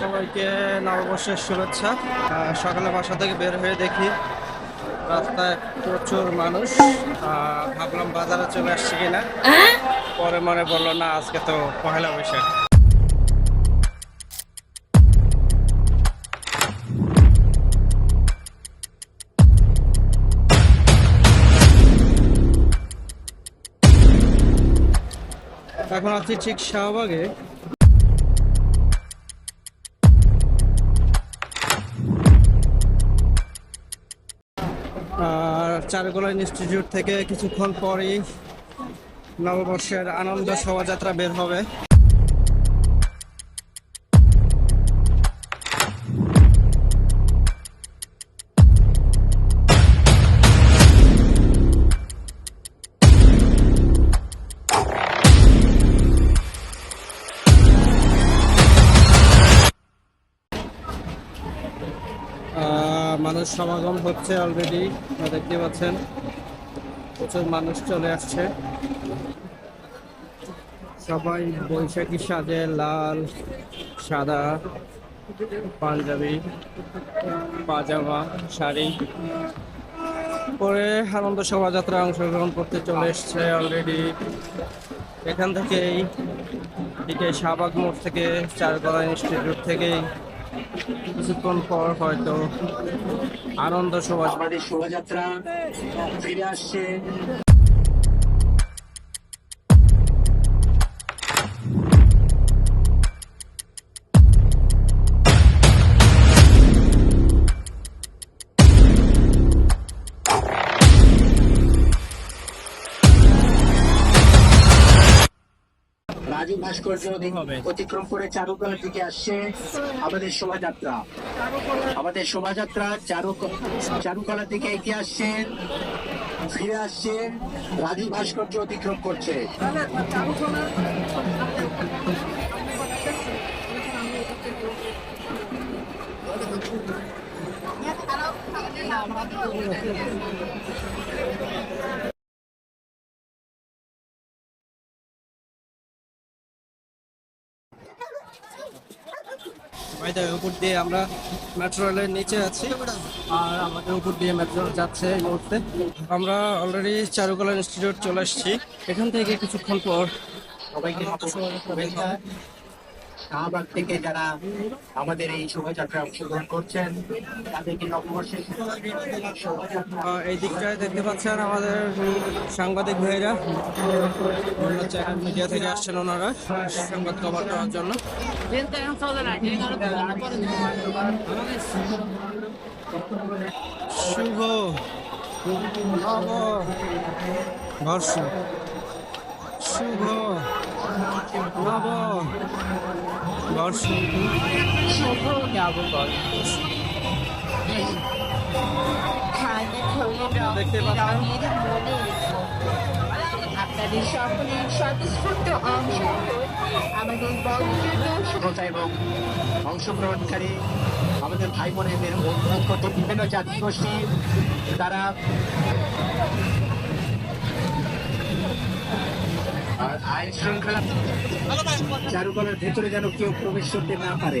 সবাইকে নববর্ষের শুভেচ্ছা। সকালে বাসা থেকে বের হয়ে দেখি রাস্তায় প্রচুর মানুষ। ভাবলাম বাজারে চলে আসছে কিনা। পরে মনে বলল না আজকে তো পহেলা বৈশাখ। এখন আছি ঠিক শাহবাগে। আর চারুকলা ইনস্টিটিউট থেকে কিছুক্ষণ পরই নববর্ষের আনন্দ শোভাযাত্রা বের হবে। মানুষ সমাগম হচ্ছে অলরেডি দেখতে পাচ্ছেন, প্রচুর মানুষ চলে আসছে। সবাই বৈশাখী সাজে লাল, সাদা, পাঞ্জাবি, পাজামা, শাড়ি। পরে আনন্দ শোভাযাত্রায় অংশগ্রহণ করতে চলে এসছে অলরেডি এখান থেকেই দিকে শাহবাগ মোড় থেকে চারকলা ইনস্টিটিউট থেকেই কিছুক্ষণ পর হয়তো আনন্দ শোভা আমাদের শোভাযাত্রা ফিরে আসছে। রাজু ভাস্কর্য অতিক্রম করে চারুকলার দিকে আসছে আমাদের শোভাযাত্রা। আমাদের শোভাযাত্রা চারু চারুকলার দিকে এগিয়ে আসছে ফিরে আসছে রাজু ভাস্কর্য অতিক্রম করছে। বাইদের উপর দিয়ে আমরা মেট্রো রেলের নিচে আছি আর আমাদের উপর দিয়ে মেট্রো যাচ্ছে এই মুহূর্তে। আমরা অলরেডি চারুকলা ইনস্টিটিউট চলে এসেছি। এখান থেকে কিছুক্ষণ পর সবাইকে শাহবাগ থেকে যারা আমাদের এই শোভাযাত্রায় অংশগ্রহণ করছেন, তাদেরকে নববর্ষের এই দিকটায় দেখতে পাচ্ছেন আমাদের সাংবাদিক ভাইরা। মিডিয়া থেকে আসছেন ওনারা সংবাদ কভার করার জন্য। শুভ বর্ষ শুভ নব বর্ষ দেখতে পাচ্ছেন আপনাদের সকলের স্বতঃস্ফূর্ত অংশগ্রহণ আমাদের বন্ধুদের এবং অংশগ্রহণকারী আমাদের ভাই বোনেদের অনুরোধ করতে বিভিন্ন জাতি গোষ্ঠী তারা আইন শৃঙ্খলা চারুকলার ভেতরে যেন কেউ প্রবেশ করতে না পারে।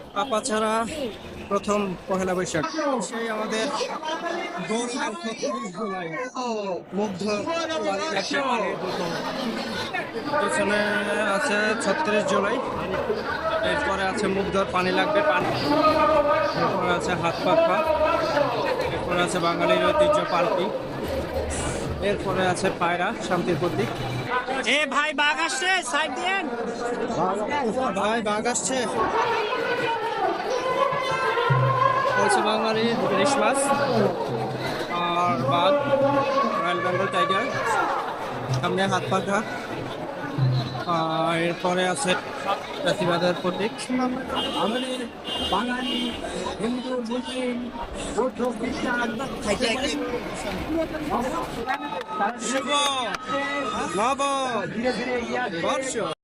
কাপাছাড়া প্রথম পহেলা বৈশাখ। সেই আমাদের মুগ্ধ পিছনে আছে ছত্রিশ জুলাই। এরপরে আছে মুগ্ধর পানি লাগবে পানি। এরপরে আছে হাত পাখা এরপরে আছে বাঙালির ঐতিহ্য পালকি। এরপরে আছে পায়রা শান্তির প্রতীক। এ ভাই বাঘ আসছে সাইড দেন ভাই বাঘ আসছে। বলছে বাঙালি ইলিশ মাছ আর বাঘ রয়্যাল বেঙ্গল টাইগার। সামনে হাত পাখা এরপরে আছে জাতিবাদের প্রতীক। আমাদের বাঙালি হিন্দু মুসলিম বৌদ্ধ খ্রিস্টান শুভ নব ধীরে ধীরে